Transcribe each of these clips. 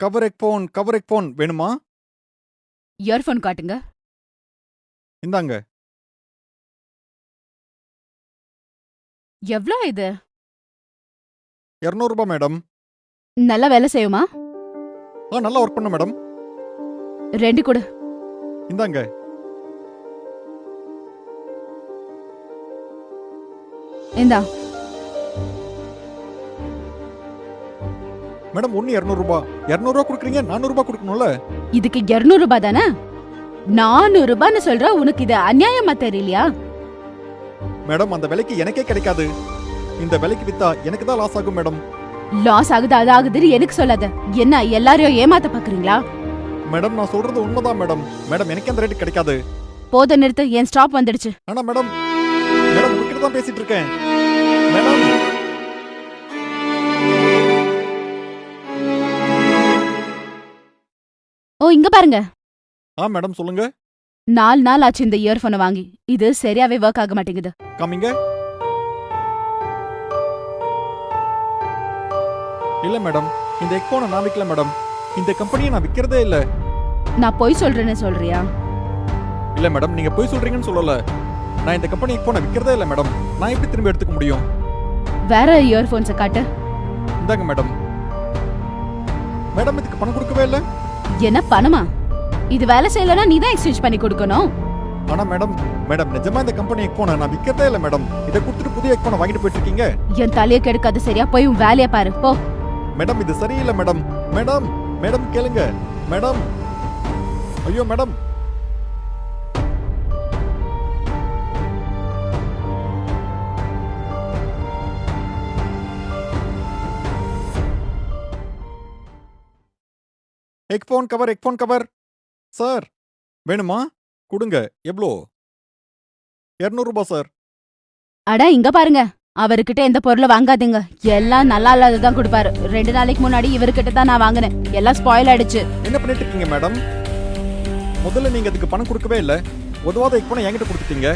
Cover egg phone cover egg phone வேணுமா? Earphone காட்டுங்க. இந்தாங்க. எவ்ளோ இது? இரநூறுபா மேடம். நல்லா வேலை செய்யுமா? ஆ நல்லா ஒர்க் பண்ண மேடம். ரெண்டு கொடு. இந்தாங்க. இந்தா. மேடம் ஒன்று இரநூறுபா இரநூறுவா கொடுக்குறீங்க நானூறுபா கொடுக்கணும்ல? இதுக்கு 200 ரூபாய் தானே? நானூறு ரூபான்னு சொல்ற உனக்கு இது அநியாயமா தெரியலையா? மேடம் அந்த விலைக்கு எனக்கே கிடைக்காது. இந்த விலைக்கு வித்தா எனக்கு தான் லாஸ் ஆகும் மேடம். லாஸ் ஆகுது அது ஆகுதுன்னு எனக்கு சொல்லாத. என்ன எல்லாரையும் ஏமாத்த பாக்குறீங்களா? மேடம் நான் சொல்றது உண்மைதான் மேடம். மேடம் எனக்கு அந்த ரேட்டு கிடைக்காது. போத நிறுத்து என் ஸ்டாப் வந்துடுச்சு. ஆனா மேடம். மேடம் உங்ககிட்ட தான் பேசிட்டு இருக்கேன். பாருங்க. ஆ மேடம் சொல்லுங்க. நாலு நாள் ஆச்சு இந்த இயர்ஃபோனை வாங்கி. இது சரியாவே ஒர்க் ஆக மாட்டேங்குது. காமிங்க. இல்ல மேடம். இந்த எக்போனை நான் விற்கல மேடம். இந்த கம்பெனியை நான் விற்கிறதே இல்ல. நான் பொய் சொல்றேன்னு சொல்றியா? இல்ல மேடம். நீங்க போய் சொல்றீங்கன்னு சொல்லல. நான் இந்த கம்பெனி எக்போனை விற்கிறதே இல்ல மேடம். நான் எப்படி திரும்ப எடுத்துக்க முடியும்? வேற இயர்ஃபோன்ஸை காட்டு. இந்தாங்க மேடம். மேடம் இதுக்கு பணம் கொடுக்கவே இல்ல? என்ன பணமா? இது வேலை செய்யலன்னா நீ தான் எக்ஸ்சேஞ்ச் பண்ணி கொடுக்கணும். ஆனா மேடம் மேடம் நிஜமா இந்த கம்பெனி எக்போனை நான் விற்கிறதே இல்ல மேடம். இதை கொடுத்துட்டு புதிய எக்போனை வாங்கிட்டு போயிட்டு இருக்கீங்க என் தலையை கெடுக்காது சரியா? போய் உன் வேலையை பாரு போ. மேடம் இது சரியில்லை மேடம். மேடம் மேடம் கேளுங்க. மேடம். ஐயோ madam. Egg phone cover egg phone cover sir வேணுமா? கொடுங்க. எவ்வளோ இரநூறுபா சார் அட இங்க பாருங்க. அவர்கிட்ட எந்த பொருளை வாங்காதீங்க. எல்லாம் நல்லா இல்லாததான் கொடுப்பாரு. ரெண்டு நாளைக்கு முன்னாடி இவர்கிட்ட தான் நான் வாங்கினேன். எல்லாம் ஸ்பாயில் ஆயிடுச்சு. என்ன பண்ணிட்டு இருக்கீங்க மேடம் முதல்ல நீங்க அதுக்கு பணம் கொடுக்கவே இல்ல. உதவாத எக் பணம் என்கிட்ட கொடுத்துட்டீங்க.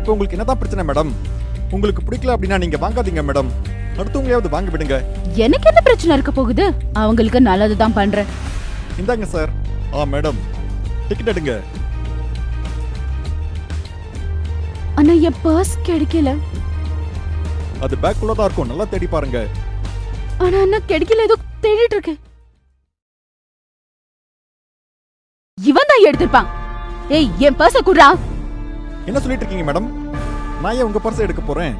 இப்போ உங்களுக்கு என்னதான் பிரச்சனை மேடம் உங்களுக்கு பிடிக்கல அப்படின்னா நீங்க வாங்காதீங்க மேடம் அடுத்தவங்களையாவது வாங்க விடுங்க. எனக்கு என்ன பிரச்சனை இருக்க போகுது? அவங்களுக்கு நல்லதுதான் பண்றேன். இந்தாங்க சார். ஆ மேடம். டிக்கெட் எடுங்க. ஆனா என் பர்ஸ் கிடைக்கல. அது பேக்குள்ள தான் இருக்கும். நல்லா தேடி பாருங்க. ஆனா என்ன கிடைக்கல. ஏதோ தேடிட்டு இருக்கேன் இவன் தான் எடுத்திருப்பான். ஏய் என் பர்ஸ குடுறா. என்ன சொல்லிட்டு இருக்கீங்க மேடம்? நான் ஏன் உங்க பர்ஸை எடுக்க போறேன்?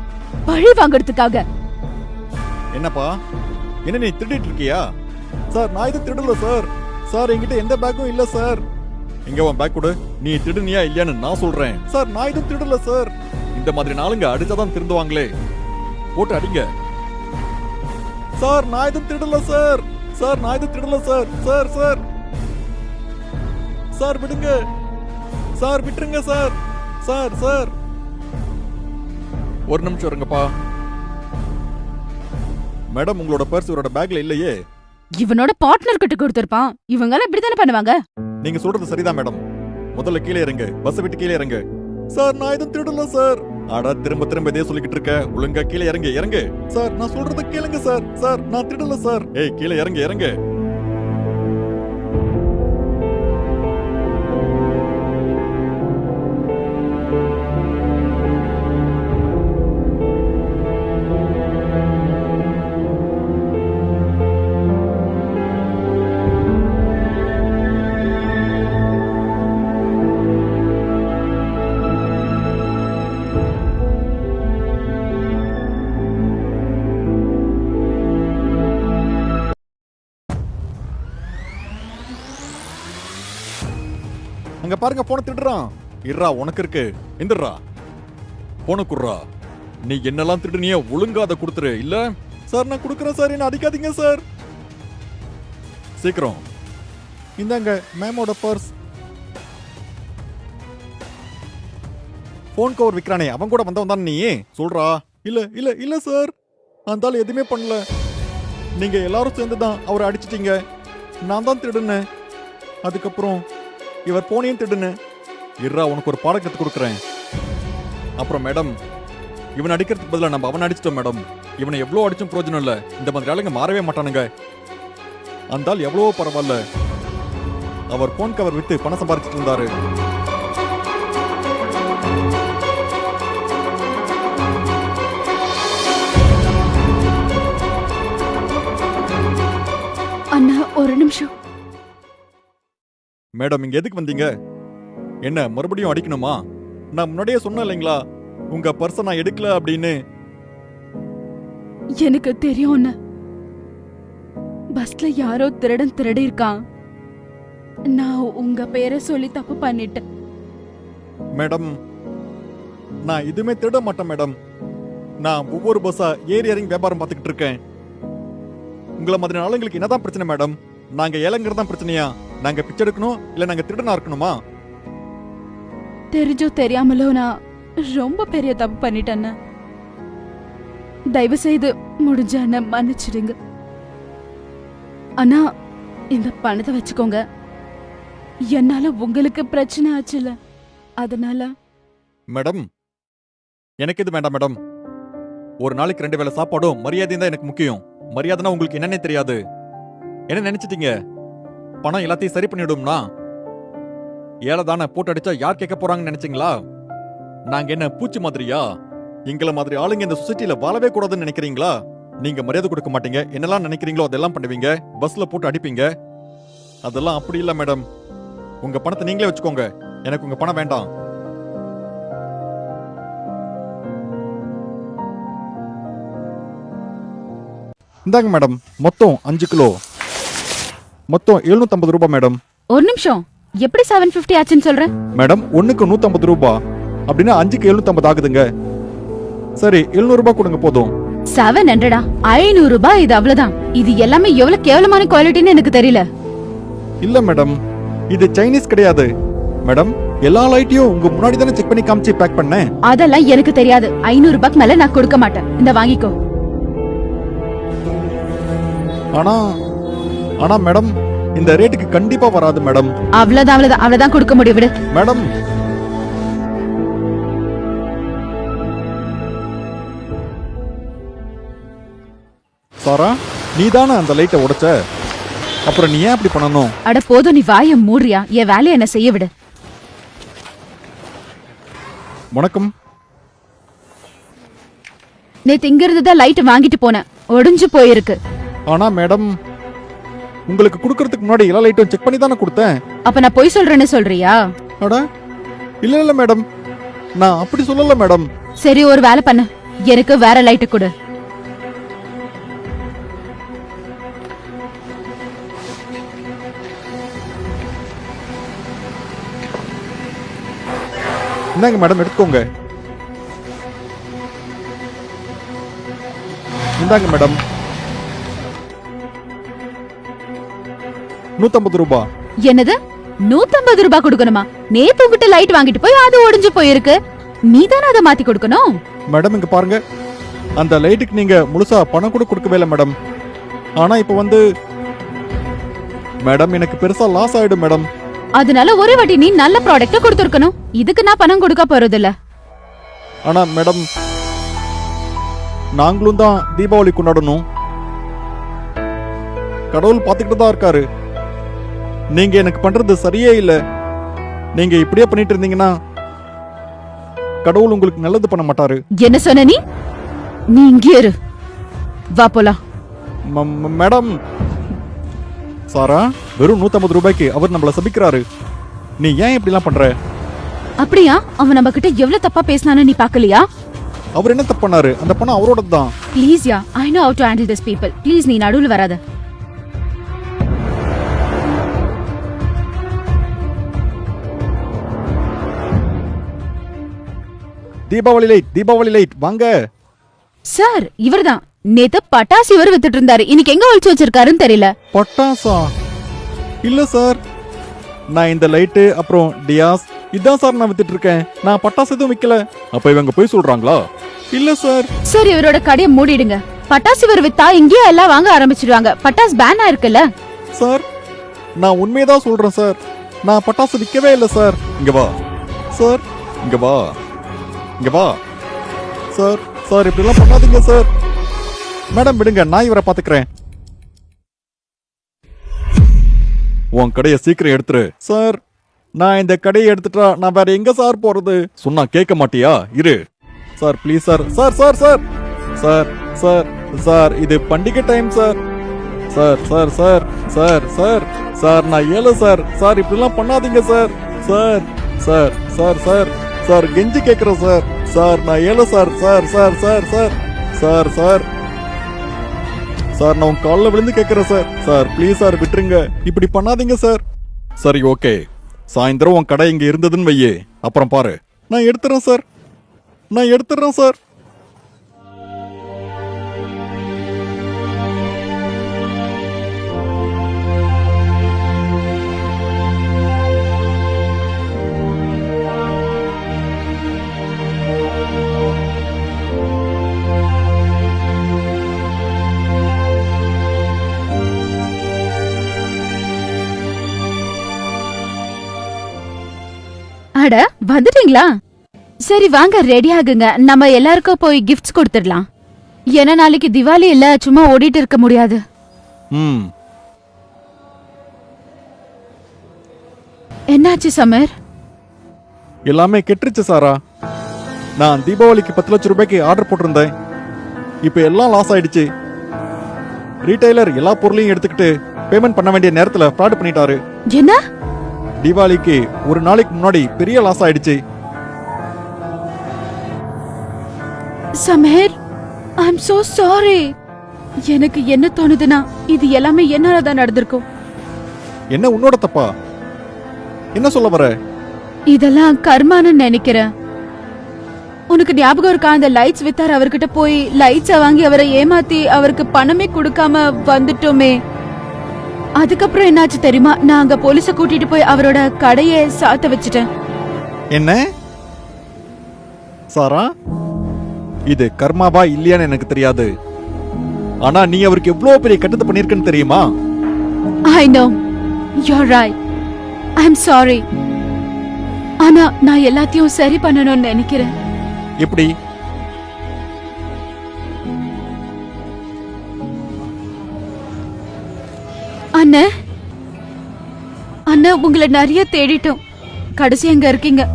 பழி வாங்குறதுக்காக. என்னப்பா? என்ன நீ திருடிட்டு இருக்கியா? சார் நான் இது திருடல சார். சார் என்கிட்ட எந்த பேக்கும் இல்ல சார். எங்க உன் பேக் கொடு. நீ திருடுனியா இல்லையான்னு நான் சொல்றேன். சார் நான் இது திருடல சார். இந்த மாதிரி நாளுங்க அடிச்சாதான் திருந்துவாங்களே. போட்டு அடிங்க. சார் நான் இது திருடல சார். சார் நான் இது திருடல சார். Sir sir. சார் விடுங்க. சார் விட்டுருங்க சார். Sir sir. ஒரு நிமிஷம் இருங்கப்பா. மேடம் உங்களோட பர்ஸ் இவரோட பேக்ல இல்லையே. இவனோட பார்ட்னர் கிட்ட கொடுத்திருப்பான். இவங்க எல்லாம் இப்படித்தானே பண்ணுவாங்க? நீங்க சொல்றது சரிதான் மேடம். முதல்ல கீழே இறங்கு. பஸ் விட்டு கீழே இறங்கு. சார் நான் எதுவும் திருடல சார். அட திரும்ப திரும்ப இதே சொல்லிக்கிட்டு இருக்க. ஒழுங்கா கீழே இறங்கு இறங்கு. சார் நான் சொல்றத கேளுங்க சார். சார் நான் திருடல சார். ஏய் கீழே இறங்கு இறங்கு. பாருங்க போன திருடுறான். இருடா உனக்கு இருக்கு. எந்திரா போன குடுறா. நீ என்னெல்லாம் திருடுனியோ ஒழுங்கா அதை கொடுத்துரு. இல்ல? சார் நான் கொடுக்குறேன் சார் என்ன அடிக்காதீங்க சார் சீக்கிரம். இந்தாங்க மேமோட பர்ஸ் ஃபோன் கவர் விற்கிறானே அவன் கூட வந்தவன் தான் நீ சொல்றா. இல்ல இல்ல இல்ல சார் அந்த ஆள் எதுவுமே பண்ணல. நீங்க எல்லாரும் சேர்ந்து தான் அவரை அடிச்சிட்டீங்க. நான் தான் திருடுனேன். அதுக்கப்புறம் இவர் போனையும் திருடுனேன் இர்ரா உனக்கு ஒரு பாடம் கற்றுக் கொடுக்குறேன். அப்புறம் மேடம் இவன் அடிக்கிறதுக்கு பதிலாக நம்ம அவன் அடிச்சிட்டோம் மேடம். இவனை எவ்வளோ அடிச்சும் பிரயோஜனம் இல்லை. இந்த மாதிரி ஆளுங்க மாறவே மாட்டானுங்க. அந்தால் எவ்வளோ எவ்வளவோ பரவாயில்ல அவர் போன் கவர் வித்து பணம் சம்பாதிச்சிட்டு இருந்தாரு. அண்ணா ஒரு நிமிஷம். மேடம் இங்க எதுக்கு வந்தீங்க? என்ன மறுபடியும் அடிக்கணுமா? நான் முன்னாடியே சொன்னேன் இல்லைங்களா? உங்க பர்ஸை நான் எடுக்கல அப்படின்னு. எனக்கு தெரியும் அண்ணா. பஸ்ல யாரோ திருடன் திருடி இருக்கான். நான் உங்க பேரை சொல்லி தப்பு பண்ணிட்டேன். மேடம் நான் எதுவுமே திருட மாட்டேன் மேடம். நான் ஒவ்வொரு பஸ்ஸா ஏறி இறங்கி வியாபாரம் பார்த்துக்கிட்டு இருக்கேன். உங்களை மாதிரி ஆளுங்களுக்கு என்னதான் பிரச்சனை மேடம்? நாங்க ஏழைங்கிறது தான் பிரச்சனையா? நாங்க பிச்சை எடுக்கணும் இல்ல நாங்க திருடனா இருக்கணுமா? தெரிஞ்சோ தெரியாமலோ நான் ரொம்ப பெரிய தப்பு பண்ணிட்டேன்னு. தயவு செய்து முடிஞ்ச மன்னிச்சிடுங்க. அண்ணா இந்த பணத்தை வச்சுக்கோங்க. என்னால உங்களுக்கு பிரச்சனை ஆச்சுல அதனால மேடம் எனக்கு இது வேண்டாம் மேடம். ஒரு நாளைக்கு ரெண்டு வேளை சாப்பாடும் மரியாதையும் தான் எனக்கு முக்கியம். மரியாதைனா உங்களுக்கு என்னன்னே தெரியாது. என்ன நினைச்சிட்டீங்க? பணம் எல்லாத்தையும் சரி பண்ணிடும்னா? ஏழை தானே போட்டு அடிச்சா யார் கேட்க போறாங்கன்னு நினைச்சீங்களா? நாங்க என்ன பூச்சி மாதிரியா? எங்களை மாதிரி ஆளுங்க இந்த சொசைட்டில வாழவே கூடாதுன்னு நினைக்கிறீங்களா? நீங்க மரியாதை கொடுக்க மாட்டீங்க. என்னெல்லாம் நினைக்கிறீங்களோ அதெல்லாம் பண்ணுவீங்க. பஸ்ல போட்டு அடிப்பீங்க. அதெல்லாம் அப்படி இல்ல மேடம். உங்க பணத்தை நீங்களே வச்சுக்கோங்க. எனக்கு உங்க பணம் வேண்டாம். இந்தாங்க மேடம். மொத்தம் அஞ்சு கிலோ. மொத்தம் 750 ரூபாய் மேடம். ஒரு நிமிஷம். எப்படி செவன் பிப்டி ஆச்சுன்னு சொல்றேன்? மேடம் ஒண்ணுக்கு 150 ரூபாய் அப்படின்னா அஞ்சுக்கு 750 ஆகுதுங்க. சரி 700 ரூபாய் கொடுங்க போதும். செவன் ஹண்ட்ரடா ஐநூறு ரூபாய் இது அவ்வளவுதான். இது எல்லாமே எவ்வளவு கேவலமான குவாலிட்டின்னு எனக்கு தெரியல. இல்ல மேடம். இது சைனீஸ் கிடையாது. மேடம் எல்லா லைட்டையும் உங்க முன்னாடி தானே செக் பண்ணி காமிச்சு பேக் பண்ணேன். அதெல்லாம் எனக்கு தெரியாது. ஐநூறு ரூபாய்க்கு மேல நான் கொடுக்க மாட்டேன். இந்த வாங்கிக்கோ. ஆனா ஆனா மேடம் இந்த ரேட்டுக்கு கண்டிப்பா வராது மேடம். அவ்வளவுதான் அவ்வளவுதான் அவ்வளவுதான் கொடுக்க முடியும் விடு. மேடம். சாரா நீதானே அந்த லைட்டை உடைச்ச? அப்புறம் நீ ஏன் அப்படி பண்ணணும்? அட போதும் நீ வாய மூடுறியா? என் வேலையை என்ன செய்ய விடு. வணக்கம். நேத்து இங்க இருந்து தான் லைட் வாங்கிட்டு போனேன். ஒடிஞ்சு போயிருக்கு. ஆனா மேடம் உங்களுக்கு கொடுக்கறதுக்கு முன்னாடி எல்லா லைட்டும் செக் பண்ணி தானே கொடுத்தேன். அப்ப நான் பொய் சொல்றேன்னு சொல்றியா? அட இல்ல இல்ல மேடம் நான் அப்படி சொல்லல மேடம் சரி ஒரு வேலை பண்ணு. எனக்கு வேற லைட்டு கொடு. இந்தாங்க மேடம் எடுத்துக்கோங்க. இந்தாங்க மேடம் நூத்தம்பது ரூபாய் என்னது? நூத்தம்பது ரூபாய் கொடுக்கணுமா? நேத்து உங்ககிட்ட லைட் வாங்கிட்டு போய் அது ஒடிஞ்சு போயிருக்கு. நீ தானே அதை மாத்தி கொடுக்கணும்? மேடம் இங்க பாருங்க. அந்த லைட்டுக்கு நீங்க முழுசா பணம் கூட கொடுக்கவே இல்லை மேடம் ஆனா இப்போ வந்து மேடம் எனக்கு பெருசா லாஸ் ஆயிடும் மேடம் அதனால ஒரு வாட்டி நீ நல்ல ப்ராடக்ட் கொடுத்துருக்கணும். இதுக்கு நான் பணம் கொடுக்க போறது இல்ல ஆனா மேடம் நாங்களும் தான் தீபாவளி கொண்டாடணும். கடவுள் பார்த்துக்கிட்டு தான் இருக்காரு. நீங்க எனக்கு பண்றது சரியே இல்ல. நீங்க இப்படியே பண்ணிட்டு இருந்தீங்கன்னா கடவுள் உங்களுக்கு நல்லது பண்ண மாட்டாரு. என்ன சொன்ன நீ? நீ இங்கே இரு. வா போலாம். ம- மேடம். சாரா வெறும் 150 ரூபாய்க்கு அவர் நம்மள சபிக்கிறாரு. நீ ஏன் இப்படிலாம் பண்ற? அப்படியா? அவன் நம்ம கிட்ட எவ்வளவு தப்பா பேசினான்னு நீ பாக்கலையா அவர் என்ன தப்பு பண்ணாரு? அந்த பணம் அவரோட தான் please yeah I know how to handle this people please நீ நடுவுல வராத. தீபாவளி லைட் தீபாவளி லைட் வாங்க. சார் இவர்தான். நேத்து பட்டாசு இவர் வித்துட்டு இருந்தாரு இன்னைக்கு எங்க ஒளிச்சு வச்சிருக்காருன்னு தெரியல. பட்டாசா? இல்ல சார். நான் இந்த லைட்டு அப்புறம் டியாஸ் இதான் சார் நான் வித்துட்டு இருக்கேன் நான் பட்டாசு எதுவும் விக்கல. அப்ப இவங்க போய் சொல்றாங்களா? இல்ல சார். சார் இவரோட கடையை மூடிடுங்க. பட்டாசு இவர் வித்தா இங்கேயே எல்லாம் வாங்க ஆரம்பிச்சிடுவாங்க பட்டாஸ் பேன் ஆயிருக்குல்ல. சார் நான் உண்மையதான் சொல்றேன் சார். நான் பட்டாசு விக்கவே இல்லை சார். இங்க வா. சார் இங்க வா. இங்க வா சார் சார் இப்படிலாம் பண்ணாதீங்க சார் மேடம் விடுங்க நான் இவரை பாத்துக்கிறேன் உன் கடையை சீக்கிரம் எடுத்துரு சார் நான் இந்த கடையை எடுத்துட்டா நான் வேற எங்க சார் போறது சொன்னா கேட்க மாட்டியா இரு sir please sir sir sir sir sir sir sir இது பண்டிகை time sir sir sir sir sir sir sir நான் ஏழை சார் சார் இப்படிலாம் பண்ணாதீங்க sir sir sir sir sir sir கெஞ்சி கேட்குறேன் சார். சார் நான் ஏழை sir sir sir sir sir. Sir sir. Sir நான் உங்க காலில் விழுந்து கேட்குறேன் சார். சார் ப்ளீஸ் சார் விட்டுருங்க. இப்படி பண்ணாதீங்க சார். சரி ஓகே. சாயந்தரம் உன் கடை இங்கே இருந்ததுன்னு வையே. அப்புறம் பாரு. நான் எடுத்துறேன் சார். நான் எடுத்துறேன் சார். அட வந்துட்டீங்களா? சரி வாங்க ரெடி ஆகுங்க. நம்ம எல்லாருக்கும் போய் கிஃப்ட்ஸ் கொடுத்துடலாம். ஏன்னா நாளைக்கு திவாலி இல்ல சும்மா ஓடிட்டு இருக்க முடியாது. ம். என்னாச்சு சமர்? எல்லாமே கெட்டுருச்சு சாரா. நான் தீபாவளிக்கு பத்து லட்சம் ரூபாய்க்கு ஆர்டர் போட்டிருந்தேன். இப்போ எல்லாம் லாஸ் ஆயிடுச்சு. ரீட்டைலர் எல்லா பொருளையும் எடுத்துக்கிட்டு பேமெண்ட் பண்ண வேண்டிய நேரத்தில் ஃப்ராட் பண்ணிட்டாரு. என்ன? தீபாவளிக்கு ஒரு நாளைக்கு முன்னாடி பெரிய லாஸ் ஆயிடுச்சு. Sameer I am so sorry எனக்கு என்ன தோணுதுன்னா இது எல்லாமே என்னால தான் நடந்திருக்கும். என்ன உன்னோட தப்பா? என்ன சொல்ல வர? இதெல்லாம் கர்மான்னு நினைக்கிறேன். உனக்கு ஞாபகம் இருக்கா அந்த லைட்ஸ் வித்தார் அவர்கிட்ட போய் லைட்ஸ வாங்கி அவரை ஏமாத்தி அவருக்கு பணமே கொடுக்காம வந்துட்டோமே. அதுக்கப்புறம் என்னாச்சு தெரியுமா? நான் அங்க போலீஸ கூட்டிட்டு போய் அவரோட கடையை சாத்த வச்சுட்டேன். என்ன? சாரா இது கர்மாவா இல்லையான்னு எனக்கு தெரியாது. ஆனா நீ அவருக்கு எவ்வளவு பெரிய கட்டத்தை பண்ணிருக்கன்னு தெரியுமா? I know you're right I am sorry ஆனா நான் எல்லாத்தையும் சரி பண்ணணும்னு நினைக்கிறேன். எப்படி? அண்ணே. அண்ணா உங்களை நிறைய தேடிட்டோம். கடைசி எங்க இருக்கீங்க.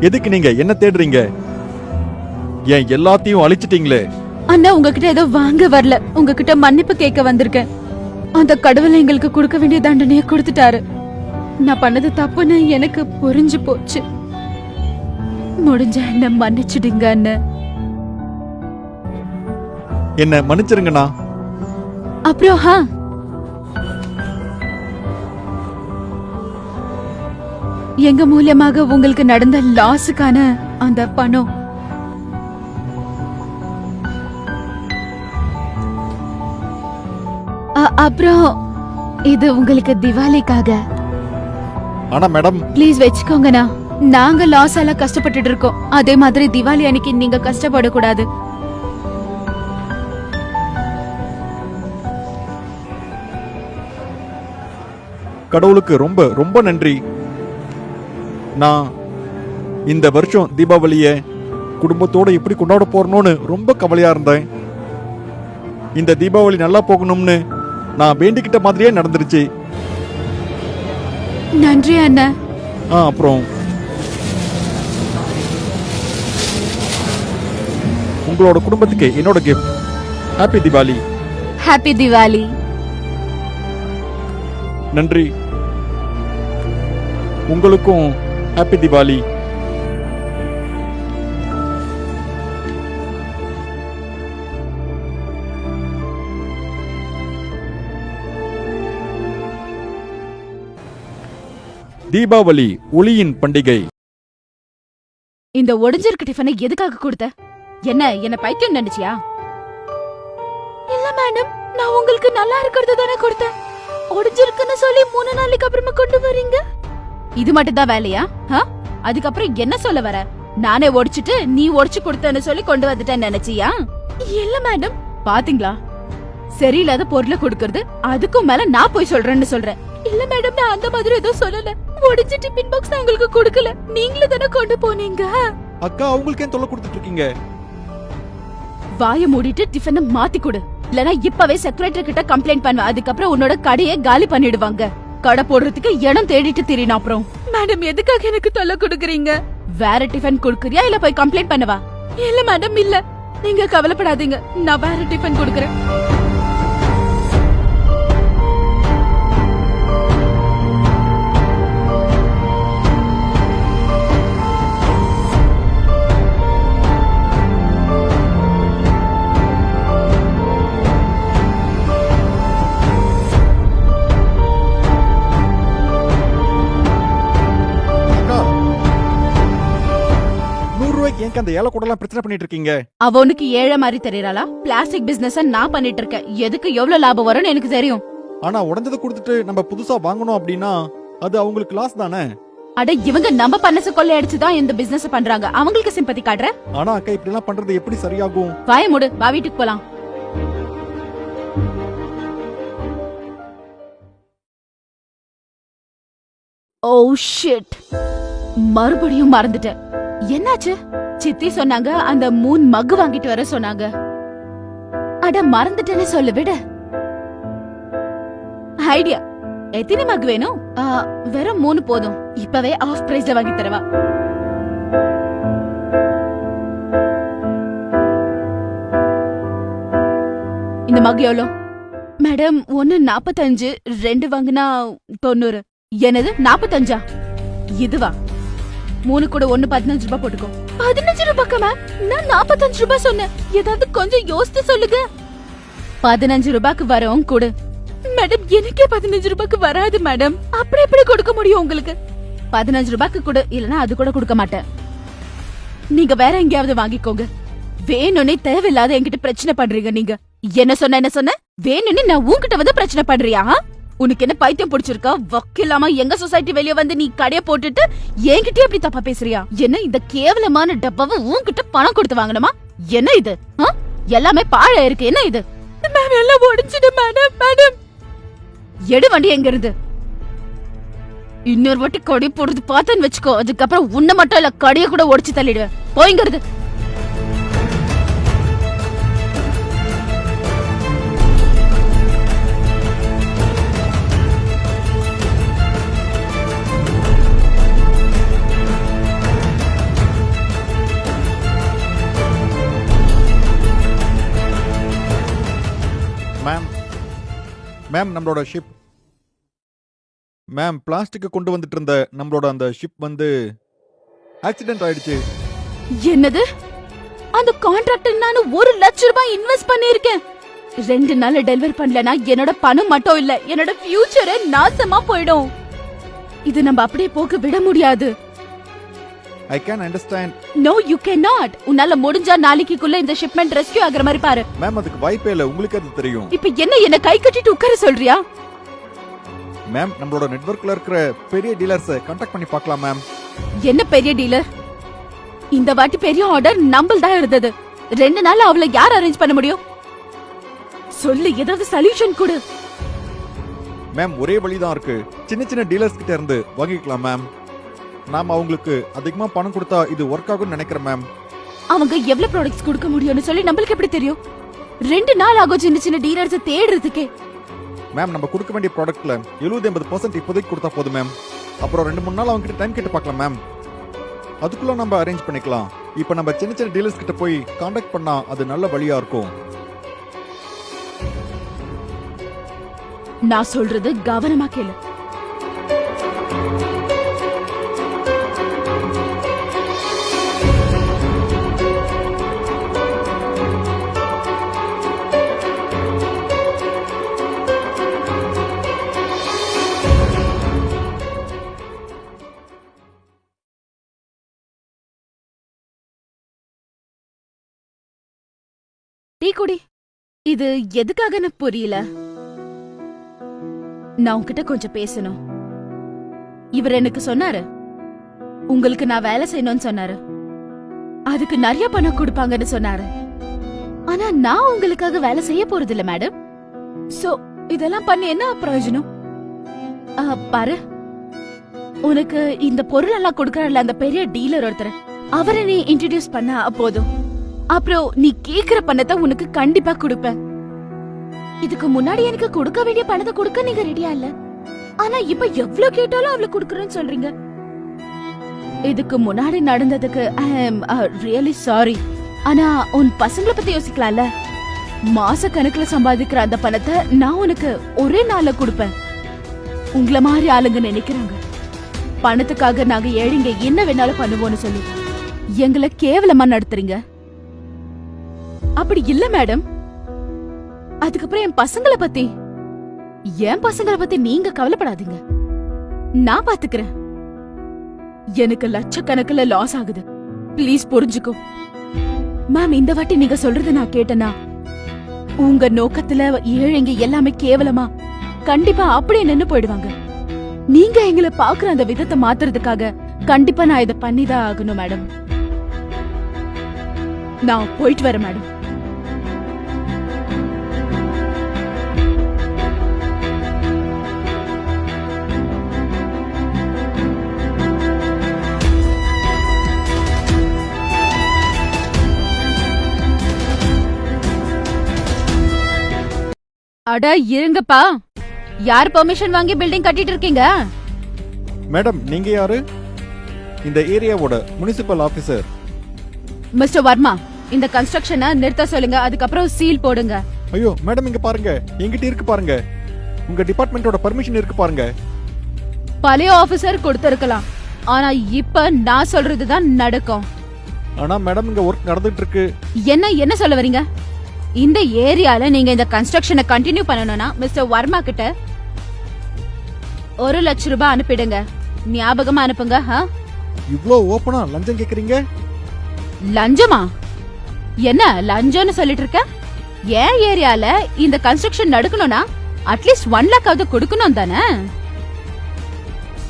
எதுக்கு நீங்க? என்ன தேடுறீங்க? ஏன் எல்லாத்தையும் அழிச்சிட்டீங்களே? அண்ணா உங்ககிட்ட ஏதோ வாங்க வரல. உங்ககிட்ட மன்னிப்பு கேட்க வந்திருக்கேன். அந்த கடவுள் எங்களுக்கு கொடுக்க வேண்டிய தண்டனையை கொடுத்துட்டாரு. நான் பண்ணது தப்புன்னு எனக்கு புரிஞ்சு போச்சு. முடிஞ்ச என்ன மன்னிச்சிடுங்க அண்ணன் என்ன மன்னிச்சிருங்கண்ணா. அப்புறம் ஹா? எங்க மூலியமாக உங்களுக்கு நடந்த லாஸுக்கான அந்த பணம்? அப்புறம் இது உங்களுக்கு திவாலிக்காக. ஆனா மேடம். ப்ளீஸ் வச்சுக்கோங்கண்ணா. நாங்க லாஸ் எல்லாம் கஷ்டப்பட்டுட்டு இருக்கோம் அதே மாதிரி திவாலி அன்னைக்கு நீங்க கஷ்டப்படக்கூடாது. கடவுளுக்கு ரொம்ப ரொம்ப நன்றி. நான் இந்த வருஷம் தீபாவளிய குடும்பத்தோட எப்படி கொண்டாட போறணும்னு ரொம்ப கவலையா இருந்தேன். இந்த தீபாவளி நல்லா போகணும்னு நான் வேண்டிக்கிட்ட மாதிரியே நடந்துருச்சு. நன்றி அண்ணன் ஆ அப்புறம் உங்களோட குடும்பத்துக்கு என்னோட gift happy Deepavali happy Diwali நன்றி. உங்களுக்கும் ஹாப்பி தீபாவளி தீபாவளி ஒளியின் பண்டிகை இந்த ஒடிஞ்சிருக்க டிஃபனை எதுக்காக கொடுத்த? என்ன என்ன பைத்தியம் நினைச்சியா? இல்ல மேடம் நான் உங்களுக்கு நல்லா இருக்கிறது தானே கொடுத்தேன். ஒடிஞ்சிருக்குன்னு சொல்லி மூணு நாளைக்கு அப்புறமா கொண்டு வரீங்க? இது மட்டும் தான் வேலையா? அதுக்கப்புறம் என்ன சொல்ல வர? நானே ஒடிச்சிட்டு நீ ஒடிச்சு கொடுத்தேன்னு சொல்லி கொண்டு வந்துட்டேன்னு நினைச்சியா? இல்ல மேடம் பாத்தீங்களா? சரியில்லாத பொருளை கொடுக்கறது அதுக்கும் மேல நான் போய் சொல்றேன்னு சொல்றேன். இல்ல மேடம் நான் அந்த மாதிரி எதுவும் சொல்லல. ஒடிஞ்ச டிஃபின் பாக்ஸ் நான் உங்களுக்கு கொடுக்கல. நீங்களே தானே கொண்டு போனீங்க? அக்கா அவங்களுக்கு ஏன் தொல்லை கொடுத்துட்டு இருக்கீங்க? வாய மூடிட்டு டிஃபனை மாத்தி கொடு. இல்லனா இப்பவே செக்ரட்டரி கிட்ட கம்ப்ளைண்ட் பண்ணுவேன். அதுக்கப்புறம் உன்னோட கடையை காலி பண்ணிடுவாங்க. கடை போடுறதுக்கு இடம் தேடிட்டு திரினா அப்புறம். மேடம் எதுக்காக எனக்கு தொல்லை கொடுக்குறீங்க? வேற டிஃபன் கொடுக்குறியா இல்ல போய் கம்ப்ளைண்ட் பண்ணவா? இல்ல மேடம் இல்ல. நீங்க கவலைப்படாதீங்க. நான் வேற டிஃபன் கொடுக்குறேன். அந்த ஏழை கூடலாம் பிரச்சனை பண்ணிட்டு இருக்கீங்க அவனுக்கு ஏழை மாதிரி தெரியறாளா? பிளாஸ்டிக் பிசினஸ் நான் பண்ணிட்டு இருக்கேன் எதுக்கு எவ்வளவு லாபம் வரும்னு எனக்கு தெரியும். ஆனா உடஞ்சதை கொடுத்துட்டு நம்ம புதுசா வாங்கணும் அப்படின்னா அது அவங்களுக்கு லாஸ் தானே? அட இவங்க நம்ம பணச கொள்ளையடிச்சுதான் இந்த பிசினஸ் பண்றாங்க. அவங்களுக்கு சிம்பத்தி காட்டுற? ஆனா அக்கா இப்படி எல்லாம் பண்றது எப்படி சரியாகும்? வாய மூடு. வா வீட்டுக்கு போலாம். ஓ ஷிட் மறுபடியும் மறந்துட்டேன். என்னாச்சு? சித்தி சொன்னாங்க அந்த மூணு மக்கு வாங்கிட்டு வர சொன்னாங்க. அட மறந்துட்டேன்னு சொல்லு விட. ஐடியா எத்தனை மக் வேணும்? வெறும் மூணு போதும். இப்பவே ஆஃப் பிரைஸ்ல வாங்கி தரவா. இந்த மக் எவ்வளோ? மேடம் ஒன்னு நாப்பத்தஞ்சு ரெண்டு வாங்கினா தொண்ணூறு. என்னது நாப்பத்தஞ்சா? இதுவா? மூணு கூட ஒன்னு பதினஞ்சு ரூபாய் போட்டுக்கோ. பதினஞ்சு ரூபாய்க்கு மேம் நான் நாப்பத்தஞ்சு ரூபாய் சொன்னேன். ஏதாவது கொஞ்சம் யோசித்து சொல்லுங்க. பதினஞ்சு ரூபாய்க்கு வரவும் கொடு. மேடம் எனக்கே பதினஞ்சு ரூபாய்க்கு வராது மேடம். அப்படி எப்படி கொடுக்க முடியும் உங்களுக்கு? பதினஞ்சு ரூபாய்க்கு கொடு இல்லனா அது கூட கொடுக்க மாட்டேன். நீங்க வேற எங்கேயாவது வாங்கிக்கோங்க. வேணும்னே தேவையில்லாத என்கிட்ட பிரச்சனை பண்றீங்க நீங்க. என்ன சொன்ன என்ன சொன்ன? வேணும்னே நான் உன்கிட்ட வந்து பிரச்சனை பண்றியா? உனக்கு என்ன பைத்தியம் பிடிச்சிருக்கா? வக்கில்லாம எங்க சொசைட்டி வெளிய வந்து நீ கடைய போட்டுட்டு என்கிட்டயே அப்படி தப்பா பேசுறியா? என்ன இந்த கேவலமான டப்பாவை உன்கிட்ட பணம் கொடுத்து வாங்கணுமா? என்ன இது? எல்லாமே பாழ இருக்கு. என்ன இது? மேம் எல்லாம் ஒடிச்சிடு மேடம் மேடம் எடு வண்டி எங்க இருந்து இன்னொரு வாட்டி கொடி போடுறது பார்த்தேன்னு வச்சுக்கோ. அதுக்கப்புறம் உன்னை மட்டும் இல்ல கடைய கூட ஒடிச்சு தள்ளிடுவேன். போய்ங்கிறது மேம் மேம் நம்மளோட ஷிப் மேம் பிளாஸ்டிக்கை கொண்டு வந்துட்டு இருந்த நம்மளோட அந்த ஷிப் வந்து ஆக்சிடென்ட் ஆயிடுச்சு. என்னது? அந்த கான்ட்ராக்டர் நான் ஒரு லட்ச ரூபாய் இன்வெஸ்ட் பண்ணிருக்கேன் ரெண்டு நாள் டெலிவரி பண்ணலனா என்னோட பணம் மட்டும் இல்ல என்னோட ஃபியூச்சரே நாசமா போயிடும். இது நம்ம அப்படியே போக விட முடியாது. I can understand no you can not உன்னால முடிஞ்சா நாளைக்குள்ள இந்த ஷிப்மெண்ட் ரெஸ்கியூ ஆகுற மாதிரி பாரு. மேம் அதுக்கு வாய்ப்பே இல்லை. உங்களுக்கு அது தெரியும். இப்ப என்ன என்ன கை கட்டிட்டு உட்கார சொல்றியா? மேம் நம்மளோட நெட்வொர்க்ல இருக்கிற பெரிய டீலர்ஸை கான்டாக்ட் பண்ணி பார்க்கலாம் மேம் என்ன பெரிய டீலர் இந்த வாட்டி பெரிய ஆர்டர் நம்பல் தான் இருந்தது. ரெண்டு நாள் அவள யார் அரேஞ்ச் பண்ண முடியும்? சொல்லு ஏதாவது சொல்யூஷன் கொடு. மேம் ஒரே வழிதான் இருக்கு. சின்ன சின்ன டீலர்ஸ் கிட்ட இருந்து வாங்கிக்கலாம் மேம் நாம அவங்களுக்கு அதிகமா பணம் கொடுத்தா இது ஒர்க் ஆகும்னு நினைக்கிறேன் மேம் அவங்க எவ்வளவு ப்ராடக்ட்ஸ் கொடுக்க முடியும்னு சொல்லி நம்மளுக்கு எப்படி தெரியும்? ரெண்டு நாள் ஆகும் சின்ன சின்ன டீலர்ஸ் தேடுறதுக்கே. மேம் நம்ம கொடுக்க வேண்டிய ப்ராடக்ட்ல எழுபது எண்பது பர்சன்ட் இப்போதைக்கு கொடுத்தா போதும் மேம் அப்புறம் ரெண்டு மூணு நாள் அவங்க கிட்ட டைம் கேட்டு பார்க்கலாம் மேம் அதுக்குள்ள நம்ம அரேஞ்ச் பண்ணிக்கலாம். இப்போ நம்ம சின்ன சின்ன டீலர்ஸ் கிட்ட போய் காண்டாக்ட் பண்ணா அது நல்ல வழியா இருக்கும். நான் சொல்றது கவனமா கேளு. டீ குடி. இது எதுக்காகன்னு புரியல. நான் உங்ககிட்ட கொஞ்சம் பேசணும். இவர் எனக்கு சொன்னாரு. உங்களுக்கு நான் வேலை செய்யணும்னு சொன்னாரு. அதுக்கு நிறைய பணம் கொடுப்பாங்கன்னு சொன்னாரு. ஆனா நான் உங்களுக்காக வேலை செய்ய போறது இல்ல மேடம். சோ இதெல்லாம் பண்ணி என்ன பிரயோஜனம்? பாரு. உனக்கு இந்த பொருள் எல்லாம் கொடுக்கறல அந்த பெரிய டீலர் ஒருத்தர். அவரை நீ இன்ட்ரடியூஸ் பண்ணா போதும். அப்புறம் நீ கேக்குற பணத்தை உனக்கு கண்டிப்பா கொடுப்பேன். இதுக்கு முன்னாடி எனக்கு கொடுக்க வேண்டிய பணத்தை கொடுக்க நீங்க ரெடியா இல்ல? ஆனா இப்ப எவ்வளவு கேட்டாலும் அவளுக்கு கொடுக்குறேன்னு சொல்றீங்க. இதுக்கு முன்னாடி நடந்ததுக்கு ரியலி சாரி ஆனா உன் பசங்களை பத்தி யோசிக்கலாம்ல? மாச கணக்குல சம்பாதிக்கிற அந்த பணத்தை நான் உனக்கு ஒரே நாள்ல கொடுப்பேன். உங்களை மாதிரி ஆளுங்க நினைக்கிறாங்க. பணத்துக்காக நாங்க ஏழைங்க என்ன வேணாலும் பண்ணுவோம்னு சொல்லி. எங்களை கேவலமா நடத்துறீங்க. அப்படி இல்ல மேடம். அதுக்கப்புறம் என் பசங்கள பத்தி. என் பசங்கள பத்தி நீங்க கவலைப்படாதீங்க. நான் பாத்துக்கிறேன். எனக்கு லட்சக்கணக்குல லாஸ் ஆகுது. ப்ளீஸ் புரிஞ்சுக்கோ. மேம் இந்த வாட்டி நீங்க சொல்றது நான் கேட்டேனா? உங்க நோக்கத்துல ஏழைங்க எல்லாமே கேவலமா? கண்டிப்பா அப்படியே நின்னு போயிடுவாங்க. நீங்க எங்களை பாக்குற அந்த விதத்தை மாத்துறதுக்காக கண்டிப்பா நான் இதை பண்ணிதான் ஆகணும் மேடம். நான் போயிட்டு வரேன் மேடம். அட இருங்கப்பா. யார் பெர்மிஷன் வாங்கி பில்டிங் கட்டிட்டு இருக்கீங்க? மேடம் நீங்க யாரு? இந்த ஏரியாவோட முனிசிபல் ஆபீசர் மிஸ்டர் வர்மா இந்த கன்ஸ்ட்ரக்ஷனை நிறுத்த சொல்லுங்க அதுக்கப்புறம் சீல் போடுங்க. ஐயோ மேடம் இங்க பாருங்க. என்கிட்ட இருக்கு பாருங்க. உங்க டிபார்ட்மெண்டோட பர்மிஷன் இருக்கு பாருங்க. பழைய ஆபீசர் கொடுத்திருக்கலாம். ஆனா இப்ப நான் சொல்றதுதான் நடக்கும். ஆனா மேடம் இங்க ஒர்க் நடந்துட்டு இருக்கு. என்ன என்ன சொல்ல வரீங்க? இந்த ஏரியால நீங்க இந்த கன்ஸ்ட்ரக்ஷனை கண்டினியூ பண்ணணும்னா மிஸ்டர் வர்மா கிட்ட ஒரு லட்ச ரூபாய் அனுப்பிடுங்க. ஞாபகமா அனுப்புங்க? இவ்ளோ ஓப்பனா லஞ்சம் கேக்குறீங்க? லஞ்சமா? என்ன லஞ்சம்னு சொல்லிட்டு இருக்க? ஏன் ஏரியால இந்த கன்ஸ்ட்ரக்ஷன் நடக்கணும்னா அட்லீஸ்ட் ஒன் லேக் ஆவது கொடுக்கணும் தானே?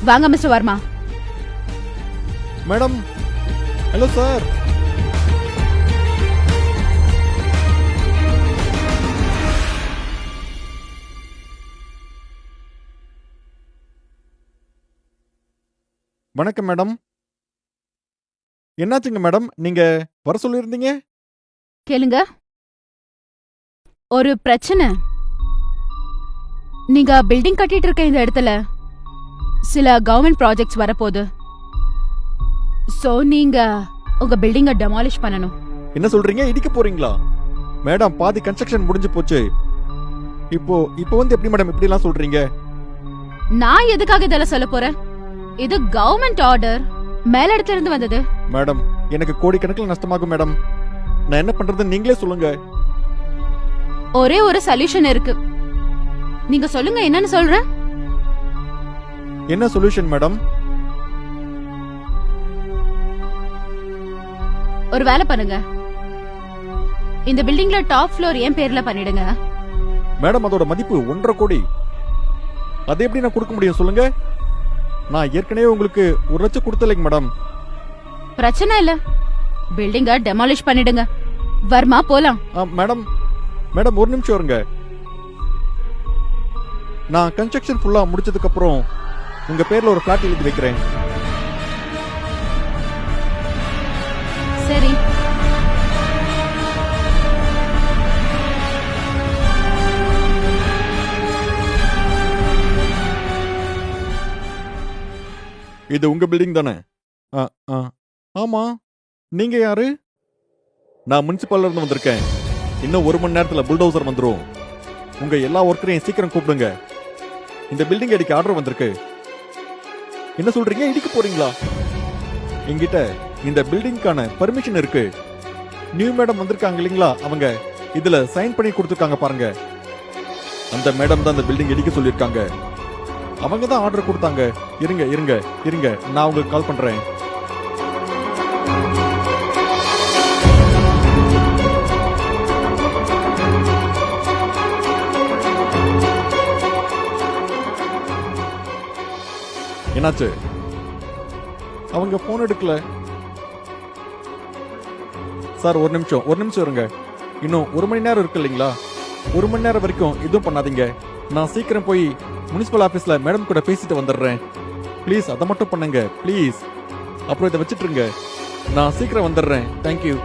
வாங்க mister Varma. Madam hello sir வணக்கம் மேடம் என்னாச்சுங்க மேடம் நீங்க வர சொல்லியிருந்தீங்க? கேளுங்க. ஒரு பிரச்சனை. நீங்க பில்டிங் கட்டிட்டு இருக்க இந்த இடத்துல சில கவர்மெண்ட் ப்ராஜெக்ட்ஸ் வரப்போகுது. சோ நீங்க உங்க பில்டிங்க டெமாலிஷ் பண்ணணும். என்ன சொல்றீங்க? இடிக்க போறீங்களா? மேடம் பாதி கன்ஸ்ட்ரக்ஷன் முடிஞ்சு போச்சு. இப்போ இப்போ வந்து எப்படி மேடம் இப்படி எல்லாம் சொல்றீங்க? நான் எதுக்காக இதெல்லாம் சொல்ல போறேன்? இது கவர்மெண்ட் ஆர்டர் மேலிடத்துல இருந்து வந்தது. மேடம் எனக்கு கோடிக்கணக்கில் நஷ்டமாகும் மேடம். நான் என்ன பண்றதுன்னு நீங்களே சொல்லுங்க. ஒரே ஒரு சொல்யூஷன் இருக்கு. நீங்க சொல்லுங்க என்னன்னு சொல்றேன். என்ன சொல்யூஷன் மேடம்? ஒரு வேலை பண்ணுங்க. இந்த பில்டிங்ல டாப் ஃப்ளோர் என் பேர்ல பண்ணிடுங்க. மேடம் அதோட மதிப்பு ஒன்றரை கோடி. அதை எப்படி நான் கொடுக்க முடியும் சொல்லுங்க. நான் ஏற்கனவே உங்களுக்கு ஒரு லட்சம் கொடுத்தலைங்க மேடம். பிரச்சனை இல்ல. பில்டிங்க டெமாலிஷ் பண்ணிடுங்க. வர்மா போலாம். மேடம் மேடம் ஒரு நிமிஷம் இருங்க. நான் கன்ஸ்ட்ரக்ஷன் ஃபுல்லா முடிச்சதுக்கு அப்புறம் உங்க பேர்ல ஒரு பிளாட் எழுதி வைக்கிறேன். இது உங்க பில்டிங் தானே? ஆ ஆ. ஆமா. நீங்க யாரு? நான் முனிசிபால்ல இருந்து வந்திருக்கேன். இன்னும் ஒரு மணி நேரத்துல புல்டோசர் வந்துடும் உங்க எல்லா ஒர்க்கரையும் சீக்கிரம் கூப்பிடுங்க. இந்த பில்டிங் அடிக்க ஆர்டர் வந்திருக்கு. என்ன சொல்றீங்க? இடிக்க போறீங்களா? என்கிட்ட இந்த பில்டிங்க்கான பர்மிஷன் இருக்கு. நியூ மேடம் வந்திருக்காங்க இல்லைங்களா அவங்க? இதுல சைன் பண்ணி கொடுத்துருக்காங்க பாருங்க. அந்த மேடம் தான் இந்த பில்டிங் இடிக்க சொல்லியிருக்காங்க. அவங்க தான் ஆர்டர் கொடுத்தாங்க. இருங்க இருங்க இருங்க. நான் உங்களுக்கு கால் பண்றேன். என்னாச்சு? அவங்க போன் எடுக்கல. சார் ஒரு நிமிஷம் ஒரு நிமிஷம் இருங்க. இன்னும் ஒரு மணி நேரம் இருக்கு இல்லைங்களா? ஒரு மணி நேரம் வரைக்கும் எதுவும் பண்ணாதீங்க. நான் சீக்கிரம் போய் முனிசிபல் ஆஃபீஸில் மேடம் கூட பேசிட்டு வந்துடுறேன். ப்ளீஸ் அதை மட்டும் பண்ணுங்க. ப்ளீஸ் அப்புறம் இதை வச்சிட்டுருங்க. நான் சீக்கிரம் வந்துடுறேன். தேங்க்யூ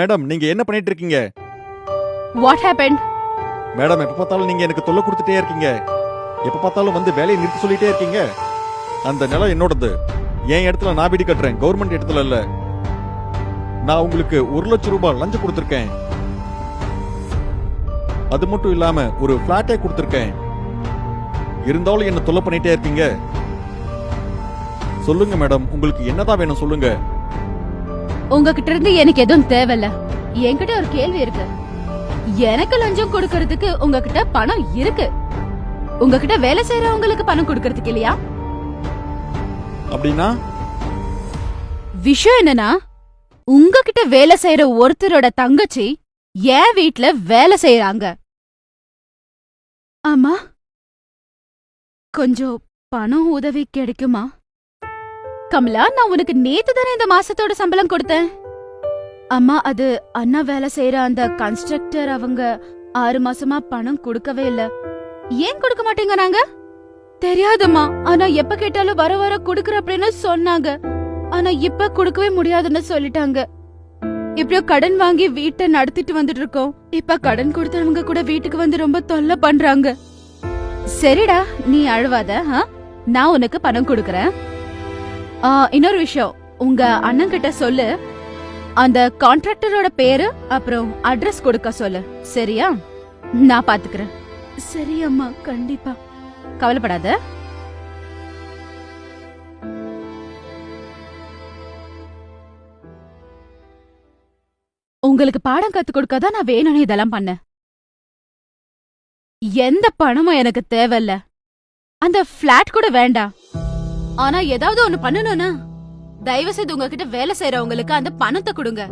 மேடம் நீங்க என்ன பண்ணிட்டு இருக்கீங்க வாட் ஹேப்பன் மேடம் எப்ப பார்த்தாலும் நீங்க எனக்கு தொல்லை கொடுத்துட்டே இருக்கீங்க. எப்ப பார்த்தாலும் வந்து வேலையை நிறுத்த சொல்லிட்டே இருக்கீங்க. அந்த நிலம் என்னோடது. என் இடத்துல நான் வீடு கட்டுறேன். கவர்மெண்ட் இடத்துல இல்ல. நான் உங்களுக்கு ஒரு லட்சம் ரூபாய் லஞ்சம் கொடுத்துருக்கேன். அது மட்டும் இல்லாம ஒரு பிளாட்டே கொடுத்துருக்கேன். இருந்தாலும் என்ன தொல்லை பண்ணிட்டே இருக்கீங்க? சொல்லுங்க மேடம் உங்களுக்கு என்னதான் வேணும் சொல்லுங்க. உங்ககிட்ட இருந்து எனக்கு எதுவும் தேவையில்ல. என்கிட்ட ஒரு கேள்வி இருக்கு. எனக்கு லஞ்சம் கொடுக்கறதுக்கு உங்ககிட்ட பணம் இருக்கு. உங்ககிட்ட வேலை செய்யறவங்களுக்கு பணம் கொடுக்கறதுக்கு இல்லையா? அப்படின்னா? விஷயம் என்னன்னா உங்ககிட்ட வேலை செய்யற ஒருத்தரோட தங்கச்சி என் வீட்ல வேலை செய்யறாங்க ஆமா கொஞ்சம் பணம் உதவி கிடைக்குமா? கமலா நான் உனக்கு நேத்து தானே இந்த மாசத்தோட சம்பளம் கொடுத்தேன். அம்மா அது அண்ணா வேலை செய்யற அந்த கன்ஸ்ட்ரக்டர் அவங்க ஆறு மாசமா பணம் கொடுக்கவே இல்ல. ஏன் கொடுக்க மாட்டேங்கிறாங்க? தெரியாதும்மா. ஆனா எப்ப கேட்டாலும் வர வர குடுக்கற அப்படின்னு சொன்னாங்க. ஆனா இப்ப கொடுக்கவே முடியாதுன்னு சொல்லிட்டாங்க. இப்படியோ கடன் வாங்கி வீட்டை நடத்திட்டு வந்துட்டு இருக்கோம். இப்ப கடன் கொடுத்தவங்க கூட வீட்டுக்கு வந்து ரொம்ப தொல்லை பண்றாங்க. சரிடா நீ அழுவாத ஆ? நான் உனக்கு பணம் கொடுக்கறேன். இன்னொரு விஷயம். உங்க அண்ணன் கிட்ட சொல்லு. அந்த கான்ட்ராக்டரோட பேரு அப்புறம் அட்ரஸ் கொடுக்க சொல்லு. சரியா? நான் பாத்துக்கிறேன். சரி அம்மா கண்டிப்பா. கவலைப்படாத. உங்களுக்கு பாடம் கத்து கொடுக்கதான் நான் வேணும்னு இதெல்லாம் பண்ணேன். எந்த பணமும் எனக்கு தேவையில்ல. அந்த பிளாட் கூட வேண்டாம். ஆனா ஏதாவது ஒண்ணு பண்ணணும்னா தயவு செய்து உங்ககிட்ட வேலை செய்யறவங்களுக்கு அந்த பணத்தை கொடுங்க.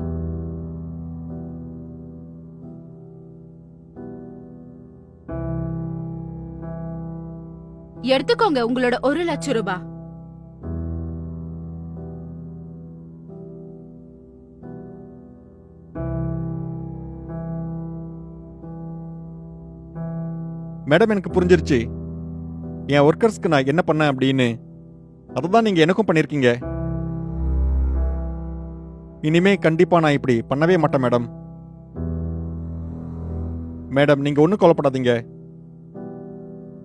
எடுத்துக்கோங்க உங்களோட ஒரு லட்சம் ரூபாய் மேடம் எனக்கு புரிஞ்சிருச்சு. என் ஒர்க்கர்ஸ்க்கு நான் என்ன பண்ணேன் அப்படின்னு அதை தான் நீங்க எனக்கும் பண்ணிருக்கீங்க. இனிமே கண்டிப்பா நான் இப்படி பண்ணவே மாட்டேன் மேடம். மேடம் நீங்க ஒன்றும் கவலைப்படாதீங்க.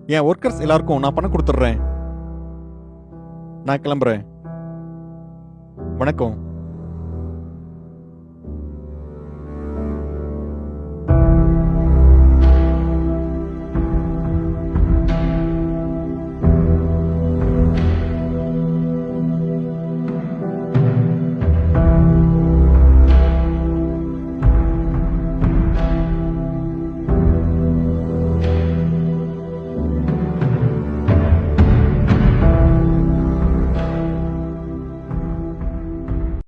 என் ஒர்க்கர்ஸ் எல்லாருக்கும் நான் பணம் கொடுத்துட்றேன். நான் கிளம்புறேன். வணக்கம்.